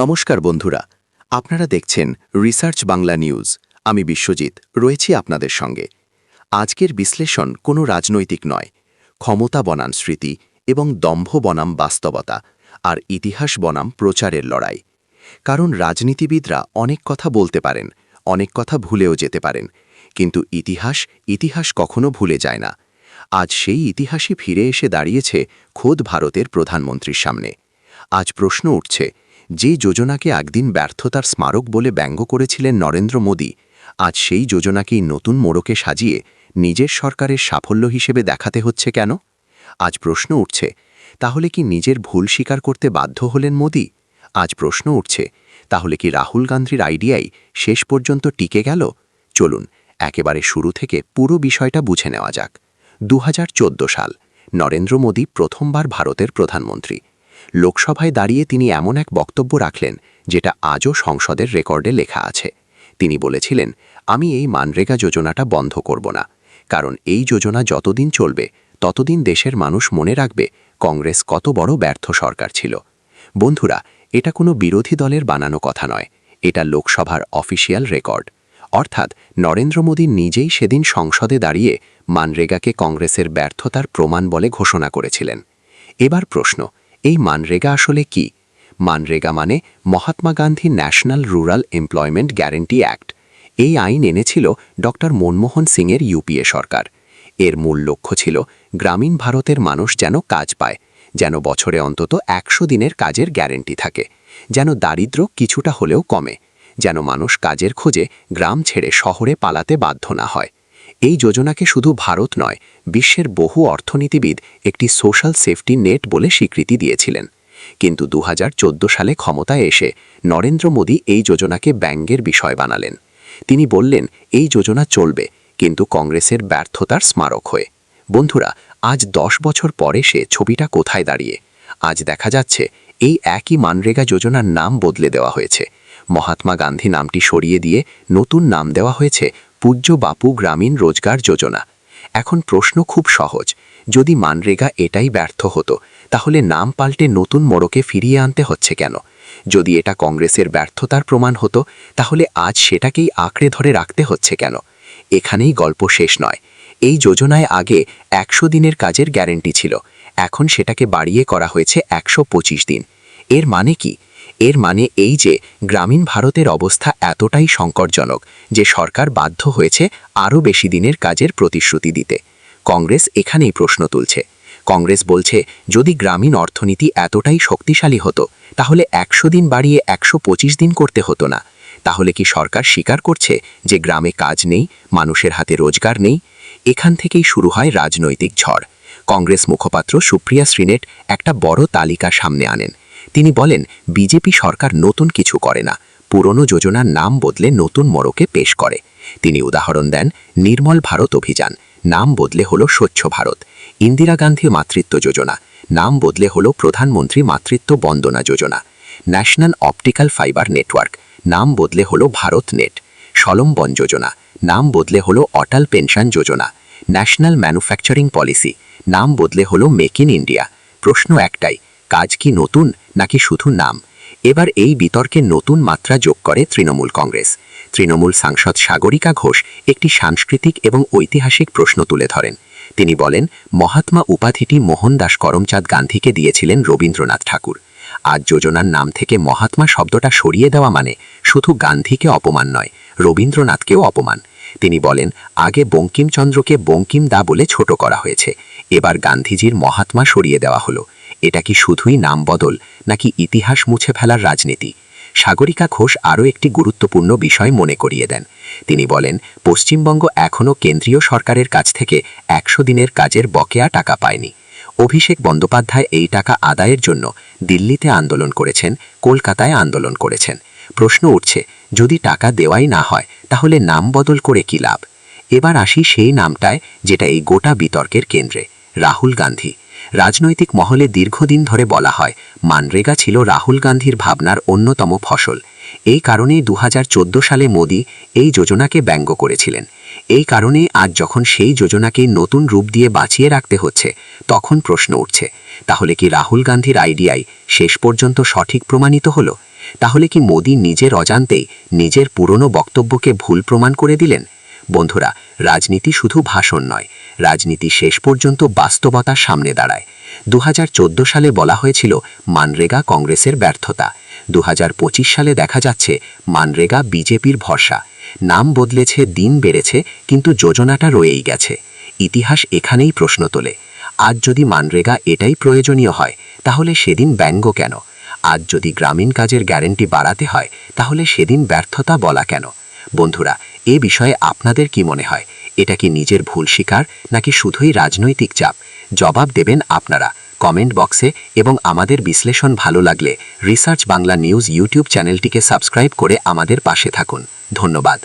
নমস্কার বন্ধুরা, আপনারা দেখছেন রিসার্চ বাংলা নিউজ। আমি বিশ্বজিৎ, রয়েছি আপনাদের সঙ্গে। আজকের বিশ্লেষণ কোনো রাজনৈতিক নয়, ক্ষমতা বনাম স্মৃতি এবং দম্ভ বনাম বাস্তবতা আর ইতিহাস বনাম প্রচারের লড়াই। কারণ রাজনীতিবিদরা অনেক কথা বলতে পারেন, অনেক কথা ভুলেও যেতে পারেন, কিন্তু ইতিহাস ইতিহাস কখনো ভুলে যায় না। আজ সেই ইতিহাসই ফিরে এসে দাঁড়িয়েছে খোদ ভারতের প্রধানমন্ত্রীর সামনে। আজ প্রশ্ন উঠছে যে যোজনাকে একদিন ব্যর্থতার স্মারক বলে ব্যঙ্গ করেছিলেন নরেন্দ্র মোদী, আজ সেই যোজনাকেই নতুন মোড়কে সাজিয়ে নিজের সরকারের সাফল্য হিসেবে দেখাতে হচ্ছে কেন? আজ প্রশ্ন উঠছে, তাহলে কি নিজের ভুল স্বীকার করতে বাধ্য হলেন মোদী? আজ প্রশ্ন উঠছে, তাহলে কি রাহুল গান্ধীর আইডিয়াই শেষ পর্যন্ত টিকে গেল? চলুন, একেবারে শুরু থেকে পুরো বিষয়টা বুঝে নেওয়া যাক। দু হাজার চোদ্দ সাল, নরেন্দ্র মোদী প্রথমবার ভারতের প্রধানমন্ত্রী। লোকসভায় দাঁড়িয়ে তিনি এমন এক বক্তব্য রাখলেন, যেটা আজও সংসদের রেকর্ডে লেখা আছে। তিনি বলেছিলেন, আমি এই মানরেগা যোজনাটা বন্ধ করব না, কারণ এই যোজনা যতদিন চলবে, ততদিন দেশের মানুষ মনে রাখবে কংগ্রেস কত বড় ব্যর্থ সরকার ছিল। বন্ধুরা, এটা কোনো বিরোধী দলের বানানো কথা নয়, এটা লোকসভার অফিসিয়াল রেকর্ড। অর্থাৎ নরেন্দ্র মোদী নিজেই সেদিন সংসদে দাঁড়িয়ে মানরেগাকে কংগ্রেসের ব্যর্থতার প্রমাণ বলে ঘোষণা করেছিলেন। এবার প্রশ্ন এই মানরেগা আসলে কি? মানরেগা মানে Mahatma Gandhi National Rural Employment Guarantee Act. এই আইন এনেছিল ড মনমোহন সিংয়ের ইউপিএ সরকার। এর মূল লক্ষ্য ছিল গ্রামীণ ভারতের মানুষ যেন কাজ পায়, যেন বছরে অন্তত একশো দিনের কাজের গ্যারেন্টি থাকে, যেন দারিদ্র কিছুটা হলেও কমে, যেন মানুষ কাজের খোঁজে গ্রাম ছেড়ে শহরে পালাতে বাধ্য না হয়। এই যোজনাকে শুধু ভারত নয়, বিশ্বের বহু অর্থনীতিবিদ একটি সোশ্যাল সেফটি নেট বলে স্বীকৃতি দিয়েছিলেন। কিন্তু দু হাজার চোদ্দ সালে ক্ষমতায় এসে নরেন্দ্র মোদী এই যোজনাকে ব্যঙ্গের বিষয় বানালেন। তিনি বললেন, এই যোজনা চলবে, কিন্তু কংগ্রেসের ব্যর্থতার স্মারক হয়ে। বন্ধুরা, আজ দশ বছর পরে সে ছবিটা কোথায় দাঁড়িয়ে? আজ দেখা যাচ্ছে, এই একই মানরেগা যোজনার নাম বদলে দেওয়া হয়েছে। মহাত্মা গান্ধী নামটি সরিয়ে দিয়ে নতুন নাম দেওয়া হয়েছে পূজ্য বাপু গ্রামীণ রোজগার যোজনা। এখন প্রশ্ন খুব সহজ, যদি মানরেগা এটাই ব্যর্থ হতো, তাহলে নাম পাল্টে নতুন মোড়কে ফিরিয়ে আনতে হচ্ছে কেন? যদি এটা কংগ্রেসের ব্যর্থতার প্রমাণ হতো, তাহলে আজ সেটাকেই আঁকড়ে ধরে রাখতে হচ্ছে কেন? এখানেই গল্প শেষ নয়। এই যোজনায় আগে একশো দিনের কাজের গ্যারেন্টি ছিল, এখন সেটাকে বাড়িয়ে করা হয়েছে একশো পঁচিশ দিন। এর মানে কি? এর মানে এই যে, গ্রামীণ ভারতের অবস্থা এতটাই সংকটজনক যে সরকার বাধ্য হয়েছে আরও বেশি দিনের কাজের প্রতিশ্রুতি দিতে। কংগ্রেস এখানেই প্রশ্ন তুলছে। কংগ্রেস বলছে, যদি গ্রামীণ অর্থনীতি এতটাই শক্তিশালী হতো, তাহলে একশো দিন বাড়িয়ে একশো পঁচিশ দিন করতে হতো না। তাহলে কি সরকার স্বীকার করছে যে গ্রামে কাজ নেই, মানুষের হাতে রোজগার নেই? এখান থেকেই শুরু হয় রাজনৈতিক ঝড়। কংগ্রেস মুখপাত্র সুপ্রিয়া শ্রীনেট একটা বড় তালিকা সামনে আনেন। তিনি বলেন, বিজেপি সরকার নতুন কিছু করে না। পুরনো যোজনার নাম বদলে নতুন মোড়কে পেশ করে। তিনি উদাহরণ দেন, নির্মল ভারত অভিযান। নাম বদলে হলো স্বচ্ছ ভারত। ইন্দিরা গান্ধী মাতৃত্ব যোজনা। নাম বদলে হলো Pradhan Mantri Matritva Vandana Yojana. National Optical Fibre Network. নাম বদলে হলো ভারত নেট। সলম্বন যোজনা। নাম বদলে হলো Atal pension Yojana. National Manufacturing Policy. নাম বদলে হলো মেক ইন ইন্ডিয়া। প্রশ্ন একটাই কাজ কি নতুন নাকি শুধু নাম? এবার এই বিতর্কে নতুন মাত্রা যোগ করে তৃণমূল কংগ্রেস। তৃণমূল সাংসদ সাগরিকা ঘোষ একটি সাংস্কৃতিক এবং ঐতিহাসিক প্রশ্ন তুলে ধরেন। তিনি বলেন, মহাত্মা উপাধিটি মোহনদাস করমচাঁদ গান্ধীকে দিয়েছিলেন রবীন্দ্রনাথ ঠাকুর। আজ যোজনার নাম থেকে মহাত্মা শব্দটা সরিয়ে দেওয়া মানে শুধু গান্ধীকে অপমান নয়, রবীন্দ্রনাথকেও অপমান। তিনি বলেন, আগে বঙ্কিমচন্দ্রকে বঙ্কিম দা বলে ছোট করা হয়েছে। এবার গান্ধীজির মহাত্মা সরিয়ে দেওয়া হলো। এটা কি শুধুই নাম বদল, নাকি ইতিহাস মুছে ফেলার রাজনীতি? সাগরিকা ঘোষ আরও একটি গুরুত্বপূর্ণ বিষয় মনে করিয়ে দেন। তিনি বলেন, পশ্চিমবঙ্গ এখনও কেন্দ্রীয় সরকারের কাছ থেকে একশো দিনের কাজের বকেয়া টাকা পায়নি। অভিষেক বন্দ্যোপাধ্যায় এই টাকা আদায়ের জন্য দিল্লিতে আন্দোলন করেছেন, কলকাতায় আন্দোলন করেছেন। প্রশ্ন উঠছে, যদি টাকা দেওয়াই না হয়, তাহলে নাম বদল করে কি লাভ? এবার আসি সেই নামটায়, যেটা এই গোটা বিতর্কের কেন্দ্রে, রাহুল গান্ধী। রাজনৈতিক মহলে দীর্ঘদিন ধরে বলা হয়, মানরেগা ছিল রাহুল গান্ধীর ভাবনার অন্যতম ফসল। এই কারণেই দু হাজার চোদ্দ সালে মোদি এই যোজনাকে ব্যঙ্গ করেছিলেন। এই কারণে আজ যখন সেই যোজনাকে নতুন রূপ দিয়ে বাঁচিয়ে রাখতে হচ্ছে, তখন প্রশ্ন উঠছে, তাহলে কি রাহুল গান্ধীর আইডিয়াই শেষ পর্যন্ত সঠিক প্রমাণিত হলো? তাহলে কি মোদী নিজের অজান্তেই নিজের পুরনো বক্তব্যকে ভুল প্রমাণ করে দিলেন? বন্ধুরা, রাজনীতি শুধু ভাষণ নয়, রাজনীতি শেষ পর্যন্ত বাস্তবতার সামনে দাঁড়ায়। দু হাজার চোদ্দ সালে বলা হয়েছিল মানরেগা কংগ্রেসের ব্যর্থতা। দুহাজার পঁচিশ সালে দেখা যাচ্ছে মানরেগা বিজেপির ভরসা। নাম বদলেছে, দিন বেড়েছে, কিন্তু যোজনাটা রয়েই গেছে। ইতিহাস এখানেই প্রশ্ন তোলে। আজ যদি মানরেগা এটাই প্রয়োজনীয় হয়, তাহলে সেদিন ব্যঙ্গ কেন? আজ যদি গ্রামীণ কাজের গ্যারেন্টি বাড়াতে হয়, তাহলে সেদিন ব্যর্থতা বলা কেন? বন্ধুরা এ বিষয়ে আপনাদের কি মনে হয়? এটা কি নিজের ভুল স্বীকার নাকি শুধুই রাজনৈতিক চাপ? জবাব দেবেন আপনারা কমেন্ট বক্সে এবং আমাদের বিশ্লেষণ ভালো লাগলে রিসার্চ বাংলা নিউজ ইউটিউব চ্যানেলটিকে সাবস্ক্রাইব করে আমাদের পাশে থাকুন। ধন্যবাদ।